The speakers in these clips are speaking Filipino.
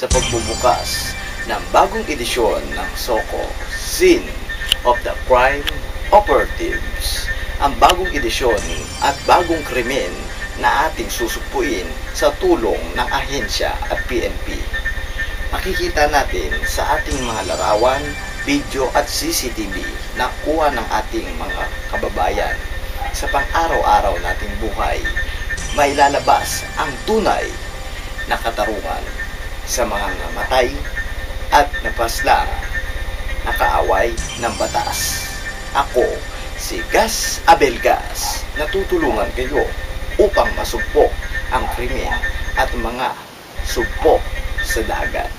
sa pagbubukas ng bagong edisyon ng Soko, Scene of the Crime Operatives. Ang bagong edisyon at bagong krimen na ating susupuin sa tulong ng ahensya at PNP. Makikita natin sa ating mga larawan, video at CCTV na kuha ng ating mga kababayan sa pang-araw-araw nating buhay mailalabas ang tunay na katarungan sa mga namatay at napaslang nakaaway ng batas. Ako, si Gas Abelgas, natutulungan kayo upang masugpok ang krimen at mga sugpok sa dagat.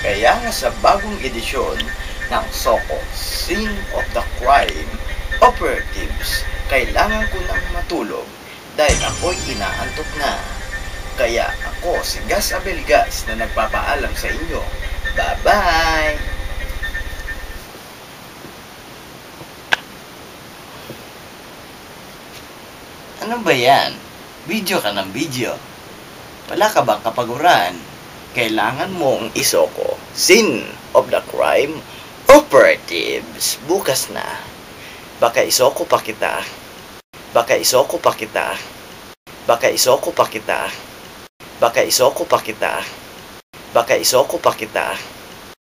Kaya sa bagong edisyon ng SOCO, Scene of the Crime Operatives, kailangan ko nang matulog dahil ako'y inaantok na. Kaya ako si Gas Abelgas na nagpapaalam sa inyo. Bye-bye! Ano ba yan? Video ka ng video. Wala ka bang kapaguran? Kailangan mong isoko. Scene of the crime operatives. Bukas na. Baka isoko pa kita. Baka isoko pa kita. Baka isoko pa kita. Baka isoko pa kita. Baka isoko pa kita.